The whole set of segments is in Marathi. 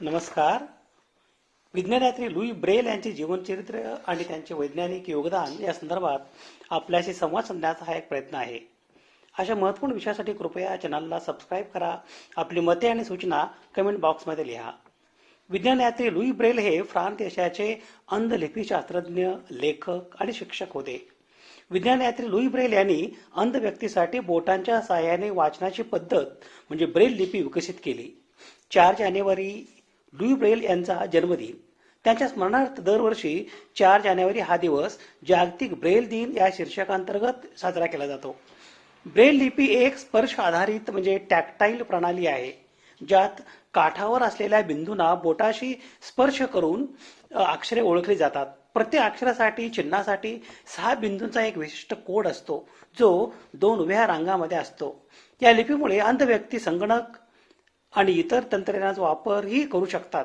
नमस्कार. विज्ञानयात्री लुई ब्रेल यांचे जीवनचरित्र आणि त्यांचे वैज्ञानिक योगदान या संदर्भात आपल्याशी संवाद साधण्याचा हा एक प्रयत्न आहे. अशा महत्त्वपूर्ण विषयासाठी कृपया चॅनलला सबस्क्राईब करा आपली मते आणि सूचना कमेंट बॉक्समध्ये लिहा. विज्ञानयात्री लुई ब्रेल हे फ्रान्स देशाचे अंधलिपीशास्त्रज्ञ लेखक आणि शिक्षक होते. विज्ञानयात्री लुई ब्रेल यांनी अंध व्यक्तीसाठी बोटांच्या सहाय्याने वाचनाची पद्धत म्हणजे ब्रेल लिपी विकसित केली. चार जानेवारी लुई ब्रेल यांचा जन्मदिन. त्यांच्या स्मरणार्थ दरवर्षी चार जानेवारी हा दिवस जागतिक ब्रेल दिन या शीर्षकांतर्गत साजरा केला जातो. ब्रेल लिपी एक स्पर्श आधारित म्हणजे टॅक्टाईल प्रणाली आहे ज्यात काठावर असलेल्या बिंदूंना बोटाशी स्पर्श करून अक्षरे ओळखली जातात. प्रत्येक अक्षरासाठी चिन्हासाठी सहा बिंदूंचा एक विशिष्ट कोड असतो जो दोन उभ्या रांगामध्ये असतो. या लिपीमुळे अंध व्यक्ती संगणक आणि इतर तंत्रज्ञानाचा वापरही करू शकतात.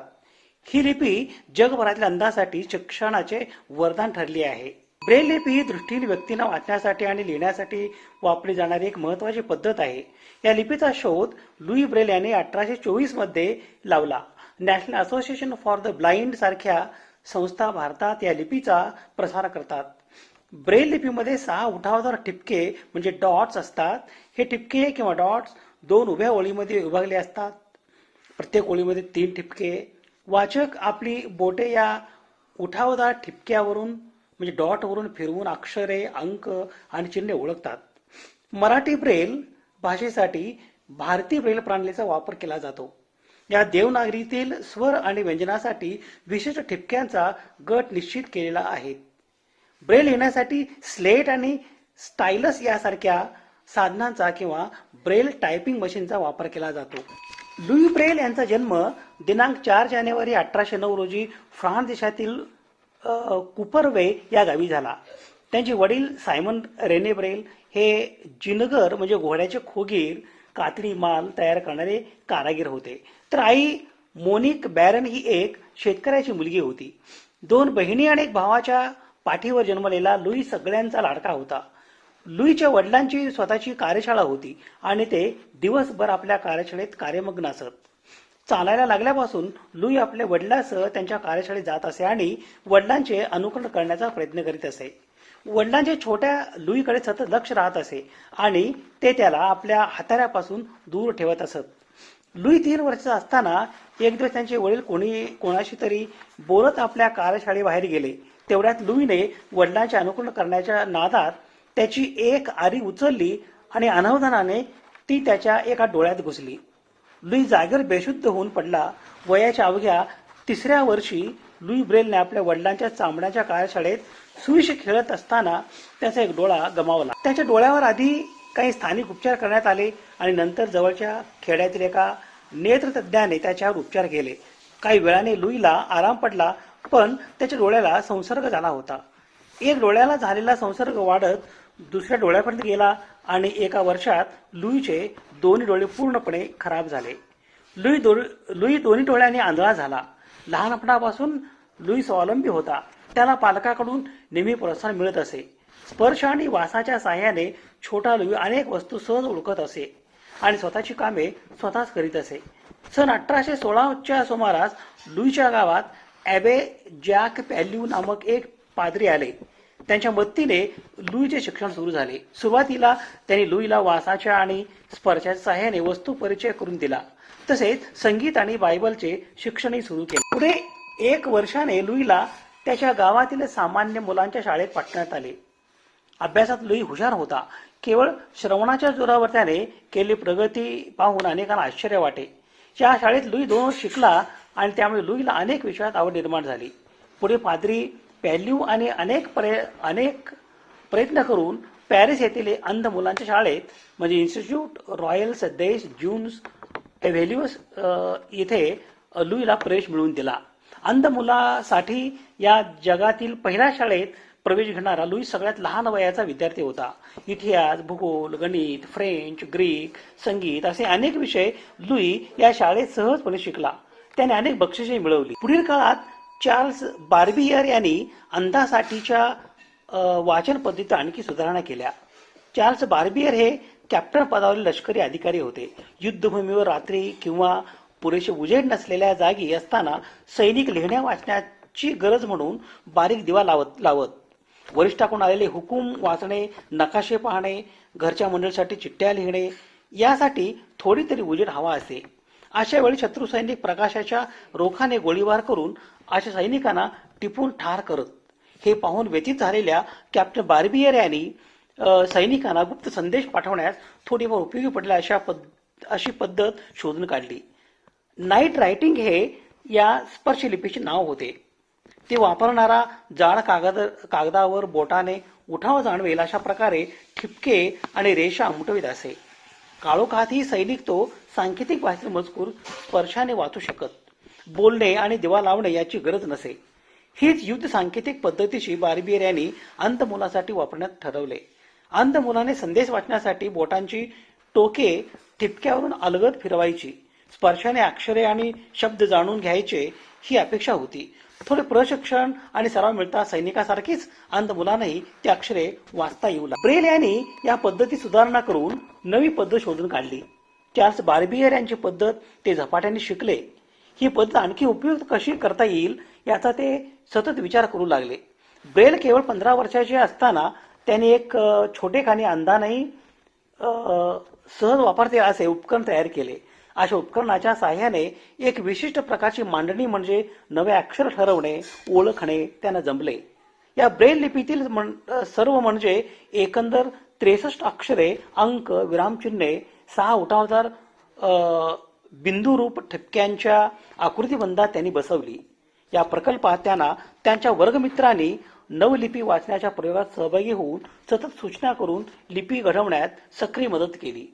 ही लिपी जगभरातील अंधासाठी शिक्षणाचे वरदान ठरली आहे. ब्रेल लिपी ही दृष्टीने व्यक्तींना वाचण्यासाठी आणि लिहिण्यासाठी वापरली जाणारी एक महत्वाची पद्धत आहे. या लिपीचा शोध लुई ब्रेल यांनी अठराशे चोवीसमध्ये लावला. National association for the blind सारख्या संस्था भारतात या लिपीचा प्रसार करतात. ब्रेल लिपीमध्ये सहा उठावदार ठिपके म्हणजे डॉट्स असतात. हे ठिपके किंवा डॉट्स दोन उभ्या ओळीमध्ये विभागले असतात. प्रत्येक ओळीमध्ये तीन ठिपके. वाचक आपली बोटे या उठावदार ठिपक्यावरून म्हणजे डॉटवरून फिरवून अक्षरे अंक आणि चिन्हे ओळखतात. मराठी ब्रेल भाषेसाठी भारतीय ब्रेल प्रणालीचा वापर केला जातो. या देवनागरीतील स्वर आणि व्यंजनासाठी विशिष्ट ठिपक्यांचा गट निश्चित केलेला आहे. ब्रेल लिहिण्यासाठी स्लेट आणि स्टायलस यासारख्या साधनांचा किंवा ब्रेल टायपिंग मशीनचा वापर केला जातो. लुई ब्रेल यांचा जन्म दिनांक चार जानेवारी अठराशे नऊ रोजी फ्रान्स देशातील कुपरवे या गावी झाला. त्यांचे वडील सायमन रेने ब्रेल हे जिनगर म्हणजे घोड्याचे खोगीर कातडी माल तयार करणारे कारागीर होते. तर आई मोनिक बॅरन ही एक शेतकऱ्याची मुलगी होती. दोन बहिणी आणि एक भावाच्या पाठीवर जन्मलेला लुई सगळ्यांचा लाडका होता. लुईच्या वडिलांची स्वतःची कार्यशाळा होती आणि ते दिवसभर आपल्या कार्यशाळेत कार्यमग्न असत. चालायला लागल्यापासून लुई आपल्या वडिलांसह त्यांच्या कार्यशाळेत जात असे आणि वडिलांचे अनुकरण करण्याचा प्रयत्न करीत असे. वडिलांच्या छोट्या लुईकडे सतत लक्ष राहत असे आणि ते त्याला आपल्या हाताऱ्यापासून दूर ठेवत असत. लुई तीन वर्षाचा असताना एक दिवस त्यांचे वडील कोणी कोणाशी तरी बोलत आपल्या कार्यशाळेबाहेर गेले. तेवढ्यात लुईने वडिलांचे अनुकरण करण्याच्या नादात त्याची एक आरी उचलली आणि अनावधानाने ती त्याच्या एका डोळ्यात घुसली. लुई जागर बेशुद्ध होऊन पडला. वयाच्या अवघ्या तिसऱ्या वर्षी लुई ब्रेलने आपल्या वडिलांच्या चांबड्याच्या कार्यशाळेत सुईश खेळत असताना त्याचा एक डोळा गमावला. त्याच्या डोळ्यावर आधी काही स्थानिक उपचार करण्यात आले आणि नंतर जवळच्या खेड्यातील एका नेत्रतज्ञाने त्याच्यावर उपचार केले. काही वेळाने लुईला आराम पडला पण त्याच्या डोळ्याला संसर्ग झाला होता. एक डोळ्याला झालेला संसर्ग वाढत दुसऱ्या डोळ्यापर्यंत गेला आणि एका वर्षात लुईचे दोन्ही डोळे पूर्णपणे खराब झाले. लुई दो लुई दोन्ही डोळ्यांनी आंधळा झाला. लहानपणापासून लुई स्वावलंबी होता. त्याला पालकाकडून नेहमी प्रोत्साहन मिळत असे. स्पर्श आणि वासाच्या साह्याने छोटा लुई अनेक वस्तू सहज ओळखत असे आणि स्वतःची कामे स्वतःच करीत असे. सन अठराशे सोळाच्या सुमारास लुईच्या गावात ॲबे जॅक पॅल्यू नामक एक पादरी आले. त्यांच्या मदतीने लुईचे शिक्षण सुरू झाले. सुरुवातीला त्यांनी लुईला वासाच्या आणि स्पर्शाच्या सहाय्याने वस्तू परिचय करून दिला. तसेच संगीत आणि बायबलचे शिक्षणही सुरू केले. पुढे एक वर्षाने लुईला त्याच्या गावातील सामान्य मुलांच्या शाळेत पाठवण्यात आले. अभ्यासात लुई हुशार होता. केवळ श्रवणाच्या जोरावर त्याने केली प्रगती पाहून अनेकांना आश्चर्य वाटे. या शाळेत लुई दोन वर्ष शिकला आणि त्यामुळे लुईला अनेक विषयात आवड निर्माण झाली. पुढे पादरी पॅल्यू आणि अनेक प्रय अनेक प्रयत्न करून पॅरिस येथील अंध मुलांच्या शाळेत म्हणजे इन्स्टिट्यूट रॉयल सदेश ज्यून्स एव्हेल्युअस इथे लुईला प्रवेश मिळवून दिला. अंध मुलासाठी या जगातील पहिल्या शाळेत प्रवेश घेणारा लुई सगळ्यात लहान वयाचा विद्यार्थी होता. इतिहास भूगोल गणित फ्रेंच ग्रीक संगीत असे अनेक विषय लुई या शाळेत सहजपणे शिकला. त्याने अनेक बक्षिसे मिळवली. पुढील काळात चार्ल्स बार्बियर यांनी अंधासाठीच्या वाचन पद्धतीत आणखी सुधारणा केल्या. चार्ल्स बार्बियर हे कॅप्टन पदावरील लष्करी अधिकारी होते. युद्धभूमीवर रात्री किंवा पुरेसे उजेड नसलेल्या जागी असताना सैनिक लिहिण्या वाचण्याची गरज म्हणून बारीक दिवा लावत लावत वरिष्ठाकडून आलेले हुकूम वाचणे नकाशे पाहणे घरच्या मंडळीसाठी चिठ्ठ्या लिहिणे यासाठी थोडी तरी उजेड हवा असे. अशा वेळी शत्रू सैनिक प्रकाशाच्या रोखाने गोळीबार करून अशा सैनिकांना टिपून ठार करत हे पाहून व्यथित झालेल्या कॅप्टन बार्बियर यांनी सैनिकांना गुप्त संदेश पाठवण्यास थोडीफार उपयोगी पडल्या अशा पद अशी पद्धत शोधून काढली. नाईट रायटिंग हे या स्पर्शलिपीचे नाव होते. ते वापरणारा जाड कागद कागदावर बोटाने उठाव जाणवेल अशा प्रकारे ठिपके आणि रेषा उमटवीत असे. काळोखातही सैनिक तो सांकेतिक भाषेत मजकूर स्पर्शाने वाचू शकत. बोलणे आणि दिवा लावणे याची गरज नसे. हीच युद्ध सांकेतिक पद्धतीशी बार्बियर यांनी अंतमुलासाठी वापरण्यात ठरवले. अंतमुलाने संदेश वाचण्यासाठी बोटांची टोके ठिपक्यावरून अलगद फिरवायची. स्पर्शाने अक्षरे आणि शब्द जाणून घ्यायचे ही अपेक्षा होती. थोडे प्रशिक्षण आणि सराव मिळता सैनिकासारखीच अंध मुलांनाही ती अक्षरे वाचता येऊ लागली. ब्रेल यांनी या पद्धती सुधारणा करून नवी पद्धत शोधून काढली. चार्ल्स बार्बियर यांची पद्धत ते झपाट्याने शिकले. ही पद्धत आणखी उपयुक्त कशी करता येईल याचा ते सतत विचार करू लागले. ब्रेल केवळ पंधरा वर्षाचे असताना त्यांनी एक छोटेखानी अंधानही सहज वापरते असे उपकरण तयार केले. अशा उपकरणाच्या साह्याने एक विशिष्ट प्रकारची मांडणी म्हणजे नवे अक्षर ठरवणे ओळखणे त्यांना जमले. या ब्रेल लिपीतील म्हण- सर्व म्हणजे एकंदर त्रेसष्ट अक्षरे अंक विरामचिन्हे सहा उठावदार अ, बिंदुरूप ठिपक्यांच्या आकृतीबंधात त्यांनी बसवली. या प्रकल्पात त्यांना त्यांच्या वर्गमित्रांनी नवलिपी वाचण्याच्या प्रयोगात सहभागी होऊन सतत सूचना करून लिपी घडवण्यात सक्रिय मदत केली.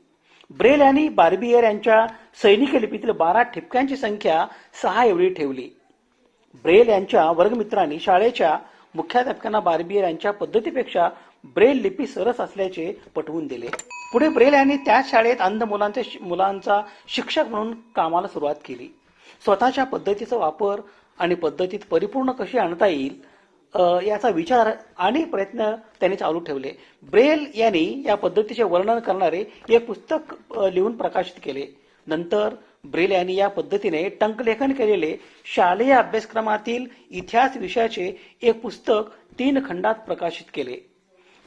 ब्रेल यांनी बार्बियर यांच्या सैनिक लिपीतील बारा ठिपक्यांची संख्या सहा एवढी ठेवली. ब्रेल यांच्या वर्गमित्रांनी शाळेच्या मुख्याध्यापकांना बार्बियर यांच्या पद्धतीपेक्षा ब्रेल लिपी सरस असल्याचे पटवून दिले. पुढे ब्रेल यांनी त्याच शाळेत अंध मुलांचे मुलांचा शिक्षक म्हणून कामाला सुरुवात केली. स्वतःच्या पद्धतीचा वापर आणि पद्धतीत परिपूर्ण कशी आणता येईल याचा विचार आणि प्रयत्न त्यांनी चालू ठेवले. ब्रेल यांनी या पद्धतीचे वर्णन करणारे एक पुस्तक लिहून प्रकाशित केले. नंतर ब्रेल यांनी या पद्धतीने टंकलेखन केलेले शालेय अभ्यासक्रमातील इतिहास विषयाचे एक पुस्तक तीन खंडात प्रकाशित केले.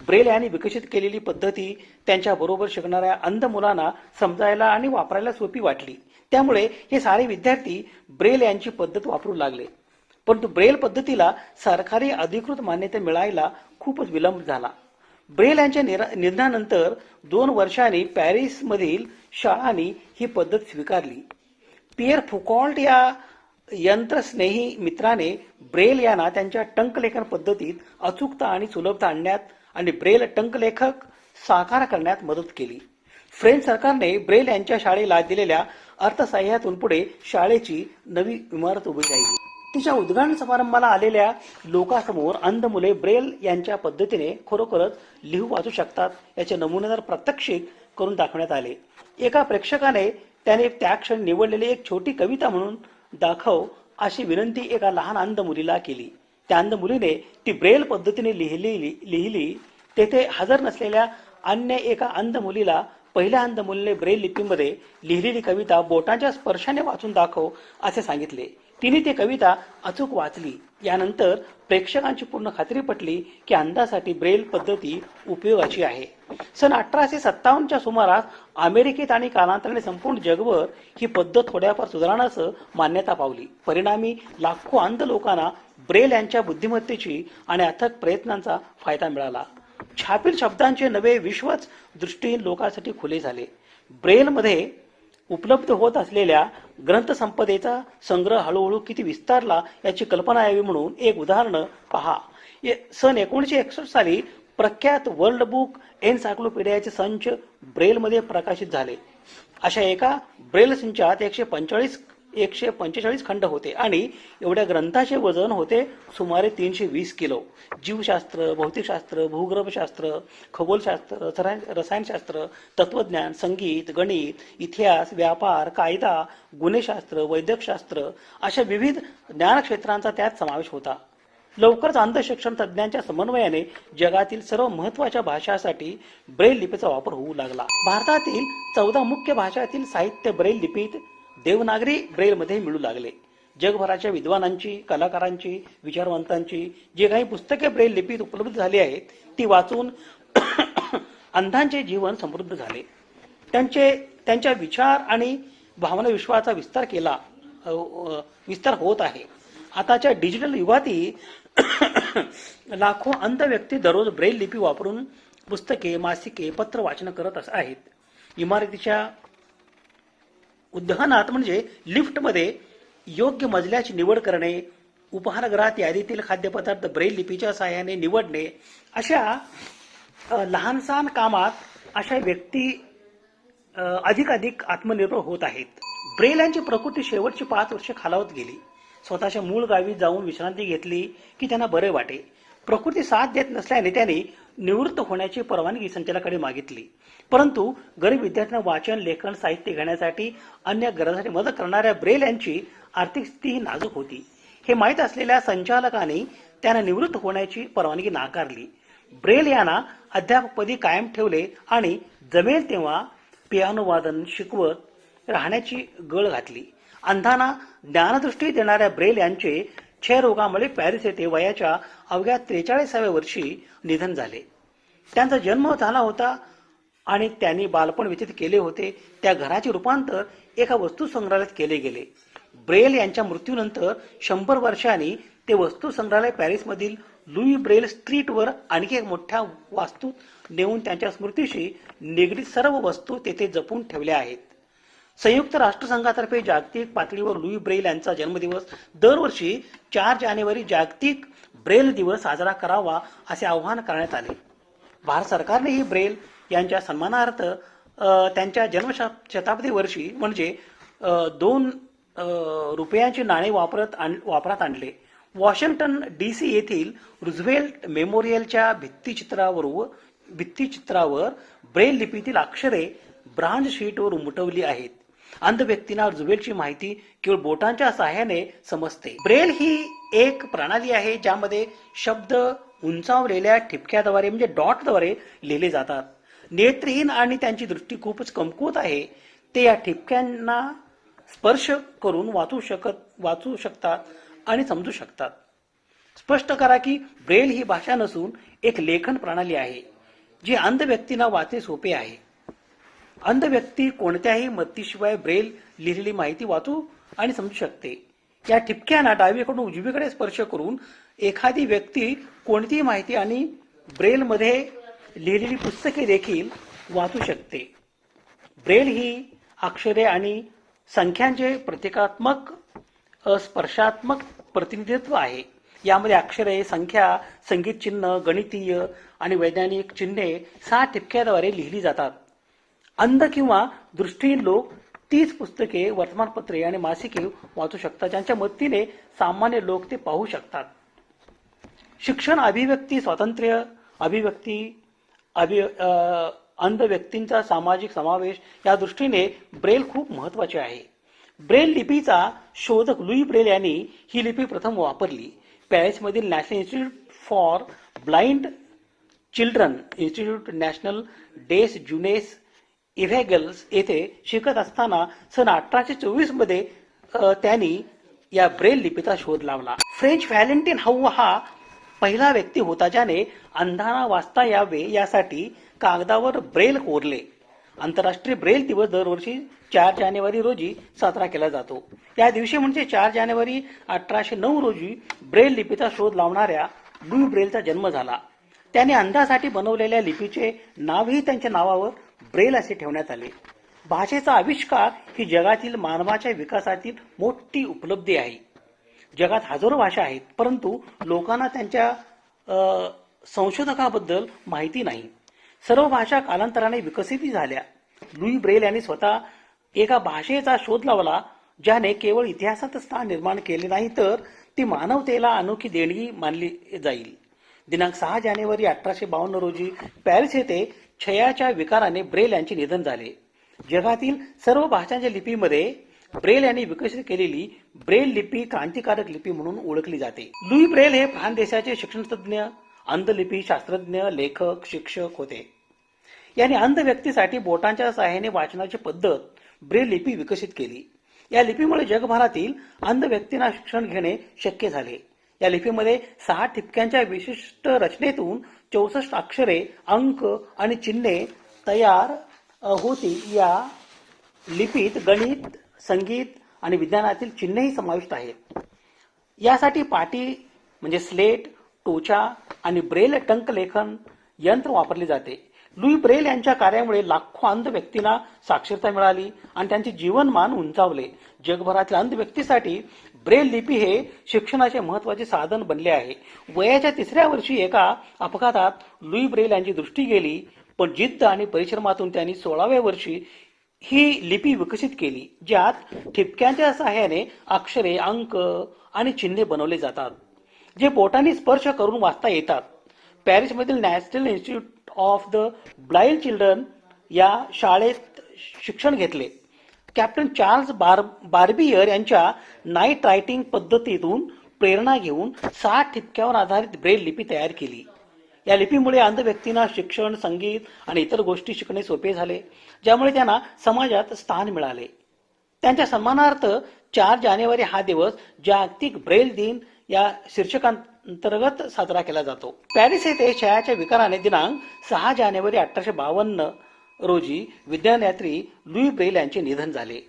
ब्रेल यांनी विकसित केलेली पद्धती त्यांच्या बरोबर शिकणाऱ्या अंध मुलांना समजायला आणि वापरायला सोपी वाटली. त्यामुळे हे सारे विद्यार्थी ब्रेल यांची पद्धत वापरू लागले. परंतु ब्रेल पद्धतीला सरकारी अधिकृत मान्यता मिळायला खूपच विलंब झाला. ब्रेल यांच्या निरा- निधनानंतर दोन वर्षांनी पॅरिसमधील शाळांनी ही पद्धत स्वीकारली. पियर फुकॉल्ट या यंत्रस्नेही मित्राने ब्रेल यांना त्यांच्या टंकलेखन पद्धतीत अचूकता आणि सुलभता आणण्यात आणि ब्रेल टंकलेखक साकार करण्यात मदत केली. फ्रेंच सरकारने ब्रेल यांच्या शाळेला दिलेल्या अर्थसहाय्यातून पुढे शाळेची नवी इमारत उभी राहिली. तिच्या उद्घाटन समारंभाला आलेल्या लोकांसमोर अंध मुले ब्रेल यांच्या पद्धतीने खरोखरच लिहू वाचू शकतात याचे नमुनेदार प्रात्यक्षिक करून दाखवण्यात आले. एका प्रेक्षकाने त्याने त्या क्षणी निवडलेली एक छोटी कविता म्हणून दाखव अशी विनंती एका लहान अंध मुलीला केली. त्या अंध मुलीने ती ब्रेल पद्धतीने लिहिलेली लिहिली. तेथे हजर नसलेल्या अन्य एका अंध मुलीला पहिल्या अंध मुलीने ब्रेल लिपीमध्ये लिहिलेली कविता बोटांच्या स्पर्शाने वाचून दाखव असे सांगितले. तिने ती कविता अचूक वाचली. यानंतर प्रेक्षकांची पूर्ण खात्री पटली की अंधासाठी ब्रेल पद्धती उपयोगाची आहे. सन अठराशे सत्तावन्नच्या सुमारास अमेरिकेत आणि कालांतराने संपूर्ण जगभर ही पद्धत थोड्याफार सुधारणासह मान्यता पावली. परिणामी लाखो अंध लोकांना ब्रेल यांच्या बुद्धिमत्तेची आणि अथक प्रयत्नांचा फायदा मिळाला. छापील शब्दांचे नवे विश्वच दृष्टीहीन लोकांसाठी खुले झाले. ब्रेलमध्ये उपलब्ध होत असलेल्या ग्रंथसंपदेचा संग्रह हळूहळू किती विस्तारला याची कल्पना यावी म्हणून एक उदाहरण पहा. ये- सन एकोणीसशे एकसष्ट साली प्रख्यात वर्ल्ड बुक एन्सायक्लोपीडियाचे संच ब्रेलमध्ये प्रकाशित झाले. अशा एका ब्रेल संचात एकशे पंचेचाळीस एकशे पंचेचाळीस खंड होते आणि एवढ्या ग्रंथाचे वजन होते सुमारे तीनशे वीस किलो. जीवशास्त्र भौतिकशास्त्र भूगर्भशास्त्र खगोलशास्त्र रसायनशास्त्र तत्वज्ञान संगीत गणित इतिहास व्यापार कायदा गुन्हेशास्त्र वैद्यकशास्त्र अशा विविध ज्ञानक्षेत्रांचा त्यात समावेश होता. लवकरच अंधशिक्षण तज्ज्ञांच्या समन्वयाने जगातील सर्व महत्त्वाच्या भाषांसाठी ब्रेल लिपीचा वापर होऊ लागला. भारतातील चौदा मुख्य भाषातील साहित्य ब्रेल लिपीत देवनागरी ब्रेलमध्ये मिळू लागले. जगभराच्या विद्वानांची कलाकारांची विचारवंतांची जे काही पुस्तके ब्रेल लिपीत उपलब्ध झाली आहेत ती वाचून अंधांचे जीवन समृद्ध झाले. त्यांचे त्यांच्या विचार आणि भावना विश्वाचा विस्तार केला विस्तार होत आहे. आताच्या डिजिटल युगातही लाखो अंध व्यक्ती दररोज ब्रेल लिपी वापरून पुस्तके मासिके पत्र वाचन करत अस- आहेत. इमारतीच्या उद्यानात म्हणजे लिफ्टमध्ये योग्य मजल्याची निवड करणे उपहारगृहात यादीतील खाद्यपदार्थ ब्रेल लिपीच्या सहाय्याने निवडणे अशा लहानसहान कामात अशा व्यक्ती अधिकाधिक आत्मनिर्भर होत आहेत. ब्रेल यांची प्रकृती शेवटची पाच वर्ष खालावत गेली. स्वतःच्या मूळ गावी जाऊन विश्रांती घेतली की त्यांना बरे वाटे. प्रकृती साथ देत नसल्याने त्यांनी निवृत्त होण्याची परवानगी संचालकाकडे मागितली. परंतु गरीब विद्यार्थ्यांना वाचन लेखन साहित्य घेण्यासाठी अन्य गरजासाठी मदत करणाऱ्या ब्रेल यांची आर्थिक स्थिती नाजूक होती. हे माहीत असलेल्या संचालकाने त्यांना निवृत्त होण्याची परवानगी नाकारली. ब्रेल यांना अध्यापकपदी कायम ठेवले आणि जमेल तेव्हा पियानो वादन शिकवत राहण्याची गळ घातली. अंधांना ज्ञानदृष्टी देणाऱ्या ब्रेल यांचे क्षयरोगामुळे पॅरिस येथे वयाच्या अवघ्या त्रेचाळीसाव्या वर्षी निधन झाले. त्यांचा जन्म झाला होता आणि त्यांनी बालपण व्यतीत केले होते. त्या घराचे रूपांतर एका वस्तू संग्रहालयात केले गेले. ब्रेल यांच्या मृत्यूनंतर शंभर वर्षांनी ते वस्तू संग्रहालय पॅरिसमधील लुई ब्रेल स्ट्रीटवर आणखी एक मोठ्या वास्तूत नेऊन त्यांच्या स्मृतीशी निगडीत सर्व वस्तू तेथे जपून ठेवल्या आहेत. संयुक्त राष्ट्रसंघातर्फे जागतिक पातळीवर लुई ब्रेल यांचा जन्मदिवस दरवर्षी चार जानेवारी जागतिक ब्रेल दिवस साजरा करावा असे आवाहन करण्यात आले. भारत सरकारनेही ब्रेल यांच्या सन्मानार्थ त्यांच्या त्यांच्या जन्मशताब्दी वर्षी म्हणजे दोन रुपयांचे नाणे वापरत आण- वापरात आणले. वॉशिंग्टन डी सी येथील रुझवेल्ट मेमोरियलच्या भित्तीचित्रावर भित्तिचित्रावर ब्रेल लिपीतील अक्षरे ब्रांज शीटवर उमटवली आहेत. अंध व्यक्तींना रुझवेल्टची माहिती केवळ बोटांच्या सहाय्याने समजते. ब्रेल ही एक प्रणाली आहे ज्यामध्ये शब्द उंचावलेल्या ठिपक्याद्वारे म्हणजे डॉटद्वारे लिहिले जातात. नेत्रहीन आणि त्यांची दृष्टी खूपच कमकुवत आहे ते या ठिपक्यांना स्पर्श करून वाचू शकत वाचू शकतात आणि समजू शकतात. स्पष्ट करा की ब्रेल ही भाषा नसून एक लेखन प्रणाली आहे जी अंध व्यक्तींना वाचणे सोपे आहे. अंध व्यक्ती कोणत्याही मदतीशिवाय ब्रेल लिहिलेली माहिती वाचू आणि समजू शकते. या ठिपक्यांना डावीकडून उजवीकडे स्पर्श करून एखादी व्यक्ती कोणतीही माहिती आणि ब्रेलमध्ये लिहिलेली पुस्तके देखील वाचू शकते. ब्रेल ही अक्षरे आणि संख्यांचे प्रतिकात्मक स्पर्शात्मक प्रतिनिधित्व आहे. यामध्ये अक्षरे संख्या संगीत चिन्ह गणितीय आणि वैज्ञानिक चिन्हे सहा ठिपक्याद्वारे लिहिली जातात. अंध किंवा दृष्टीहीन लोक तीच पुस्तके वर्तमानपत्रे आणि मासिके वाचू शकतात ज्यांच्या मदतीने सामान्य लोक ते पाहू शकतात. शिक्षण अभिव्यक्ती स्वातंत्र्य अभिव्यक्ती अभि अंध व्यक्तींचा सामाजिक समावेश या दृष्टीने ब्रेल खूप महत्त्वाचे आहे. ब्रेल लिपीचा शोधक लुई ब्रेल यांनी ही लिपी प्रथम वापरली. पॅरिसमधील National Institute for Blind Children Institute National des Jeunes Aveugles येथे शिकत असताना सन अठराशे चोवीसमध्ये त्यांनी या ब्रेल लिपीचा शोध लावला. फ्रेंच व्हॅलेंटिन हाऊ हा पहिला व्यक्ती होता ज्याने अंधारा वाचता यावे यासाठी कागदावर ब्रेल कोरले. आंतरराष्ट्रीय ब्रेल दिवस दरवर्षी चार जानेवारी रोजी साजरा केला जातो. या दिवशी म्हणजे चार जानेवारी अठराशे नऊ रोजी ब्रेल लिपीचा शोध लावणाऱ्या लुई ब्रेलचा जन्म झाला. त्याने अंधासाठी बनवलेल्या लिपीचे नावही त्यांच्या नावावर ब्रेल असे ठेवण्यात आले. भाषेचा आविष्कार ही जगातील मानवाच्या विकासातील मोठी उपलब्धी आहे. जगात हजारो भाषा आहेत परंतु लोकांना त्यांच्या संशोधकाबद्दल माहिती नाही. सर्व भाषा कालांतराने विकसित झाल्या. लुई ब्रेल यांनी स्वतः एका भाषेचा शोध लावला ज्याने केवळ इतिहासात स्थान निर्माण केले नाही तर ती मानवतेला अनोखी देणगी मानली जाईल. दिनांक सहा जानेवारी अठराशे बावन्न रोजी पॅरिस येथे क्षयाच्या विकाराने ब्रेल यांचे निधन झाले. जगातील सर्व भाषांच्या लिपीमध्ये ब्रेल यांनी विकसित केलेली ब्रेल लिपी क्रांतिकारक लिपी म्हणून ओळखली जाते. लुई ब्रेल हे फ्रान्स देशाचे शिक्षणतज्ञ अंधलिपी शास्त्रज्ञ लेखक शिक्षक होते. यांनी अंध व्यक्तीसाठी बोटांच्या सहाय्याने वाचनाची पद्धत ब्रेल लिपी विकसित केली. या लिपीमुळे जगभरातील अंध व्यक्तींना शिक्षण घेणे शक्य झाले. या लिपीमध्ये सहा ठिपक्यांच्या विशिष्ट रचनेतून चौसष्ट अक्षरे अंक आणि चिन्हे तयार होती. या लिपीत गणित संगीत आणि विज्ञानातील चिन्हही समाविष्ट आहेत यासाठी पाटी म्हणजे स्लेट टोचा आणि ब्रेल टंक लेखन यंत्र वापरले जाते. लुई ब्रेल यांच्या कार्यामुळे लाखो अंध व्यक्तींना साक्षरता मिळाली आणि त्यांचे जीवनमान उंचावले. जगभरातील अंध व्यक्तीसाठी ब्रेल लिपी हे शिक्षणाचे महत्त्वाचे साधन बनले आहे. वयाच्या तिसऱ्या वर्षी एका अपघातात लुई ब्रेल यांची दृष्टी गेली पण जिद्द आणि परिश्रमातून त्यांनी सोळाव्या वर्षी ही लिपी विकसित केली ज्यात ठिपक्यांच्या सहाय्याने अक्षरे अंक आणि चिन्हे बनवले जातात जे बोटाने स्पर्श करून वाचता येतात. पॅरिसमधील National Institute of the Blind Children या शाळेत शिक्षण घेतले. कॅप्टन चार्ल्स बार बार्बियर यांच्या नाईट रायटिंग पद्धतीतून प्रेरणा घेऊन सात ठिपक्यावर आधारित ब्रेल लिपी तयार केली. या लिपीमुळे अंध व्यक्तींना शिक्षण संगीत आणि इतर गोष्टी शिकणे सोपे झाले ज्यामुळे त्यांना समाजात स्थान मिळाले. त्यांच्या सन्मानार्थ चार जानेवारी हा दिवस जागतिक ब्रेल दिन या शीर्षकांतर्गत साजरा केला जातो. पॅरिस येथे क्षयाच्या विकाराने दिनांक सहा जानेवारी अठराशे बावन्न रोजी विज्ञानयात्री लुई ब्रेल यांचे निधन झाले.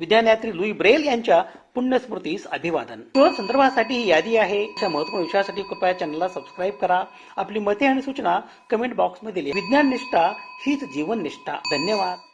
विज्ञानयात्री लुई ब्रेल यांच्या पुण्यस्मृतीस अभिवादन. शोध संदर्भासाठी ही यादी आहे. अशा महत्त्वपूर्ण विषयासाठी कृपया चॅनलला सबस्क्राईब करा. आपली मते आणि सूचना कमेंट बॉक्समध्ये लिहा. विज्ञान निष्ठा हीच जीवन निष्ठा धन्यवाद.